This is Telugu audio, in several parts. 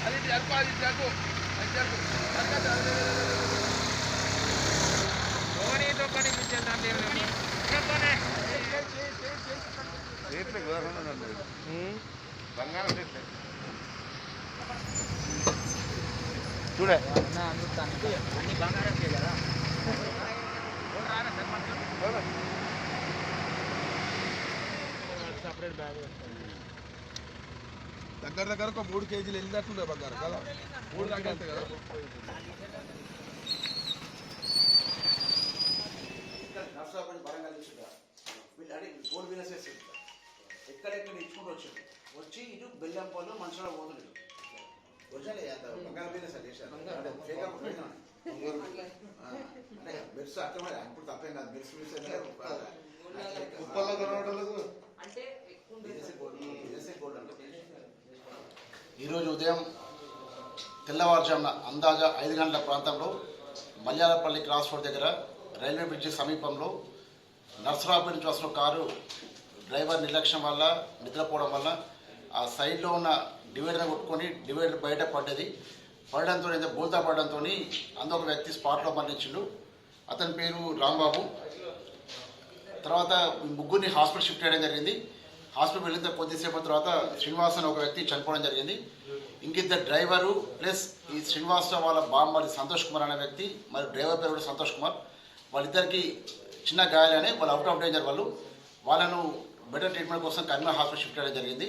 అది జరుపు అది జరుపు అది జరుపు ధోనితో పని కూర్చుందండి రేట్లే బంగారం రేట్లే చూడే అన్ని బంగారం కదా. సపరేట్ బ్యాగ్ దగ్గర దగ్గర ఒక మూడు కేజీలు వెళ్ళినట్టుండే బంగారం కదా? మూడు వెళ్తాయి కదా? నర్సాపల్లి వరంగల్ తీసుకుంటా. వీళ్ళు అడిగి ఎక్కడెక్కడ ఇచ్చుకుంటూ వచ్చాడు వచ్చి ఇటు బెల్లంపల్లి మనుషులు పోతున్నాడు అంత బంగారం అంటే బెడ్స్ అర్థమే ఇప్పుడు తప్పేం కాదు. కుప్పల్లో ఈరోజు ఉదయం తెల్లవారుజామున అందాజా ఐదు గంటల ప్రాంతంలో మల్యాలపల్లి క్రాస్ రోడ్ దగ్గర రైల్వే బ్రిడ్జి సమీపంలో నర్సరాపేట నుంచి వస్తున్న కారు డ్రైవర్ నిర్లక్ష్యం వల్ల నిద్రపోవడం వల్ల ఆ సైడ్లో ఉన్న డివైడర్ కొట్టుకొని డివైడర్ బయట పడ్డది. పడడంతో అయితే బోల్తా పడడంతో అందులో ఒక వ్యక్తి స్పాట్లో మరణించిండు. అతని పేరు రాంబాబు. తర్వాత ముగ్గురిని హాస్పిటల్ షిఫ్ట్ చేయడం జరిగింది. హాస్పిటల్ వెళ్ళిన కొద్దిసేపు తర్వాత శ్రీనివాస్ ఒక వ్యక్తి చనిపోవడం జరిగింది. ఇంకిద్దరు డ్రైవరు ప్లస్ ఈ శ్రీనివాసరావు వాళ్ళ బామ్మది సంతోష్ కుమార్ అనే వ్యక్తి మరి డ్రైవర్ పేరు కూడా సంతోష్ కుమార్. వాళ్ళిద్దరికి చిన్న గాయాలనే వాళ్ళు అవుట్ ఆఫ్ డేంజర్ వాళ్ళు. వాళ్ళను బెటర్ ట్రీట్మెంట్ కోసం కరీంనగర్ హాస్పిటల్ షిఫ్ట్ చేయడం జరిగింది.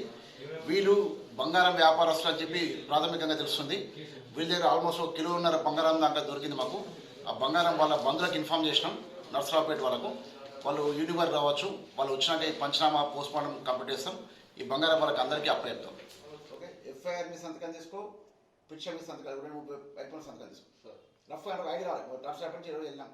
వీళ్ళు బంగారం వ్యాపారస్తులు అని చెప్పి ప్రాథమికంగా తెలుస్తుంది. వీళ్ళ దగ్గర ఆల్మోస్ట్ ఒక కిలోన్నర బంగారం దాకా దొరికింది మాకు. ఆ బంగారం వాళ్ళ బంధువులకు ఇన్ఫామ్ చేసినాం నర్సరావుపేట వాళ్ళకు. వాళ్ళు యూనివర్ రావచ్చు వాళ్ళు వచ్చినాక పంచనామా పోస్ట్ మార్టం కంప్లీట్ చేస్తాం ఈ బంగారం వాళ్ళకి అందరికీ అప్లై చెప్తాం ఓకే ఎఫ్ఐఆర్ మీ సంతకం తీసుకో పిక్చర్ మీ సంతకాలు రెండు ముప్పై సంతకాలు తీసుకో రఫ్ ఐడి రావాలి రఫ్ నుంచి ఇరవై వెళ్ళాం